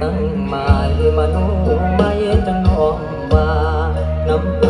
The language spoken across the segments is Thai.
ตั้งมาที่มาโนไม่จังน้องมาน้ำ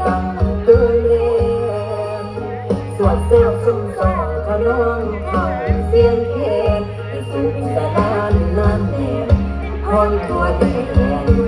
ตั้งตื่นเองสวดเซลยวสมสองขนองขังเสียงเพลงที่สุดสะดานนั่นเองพรทั่วที่เอง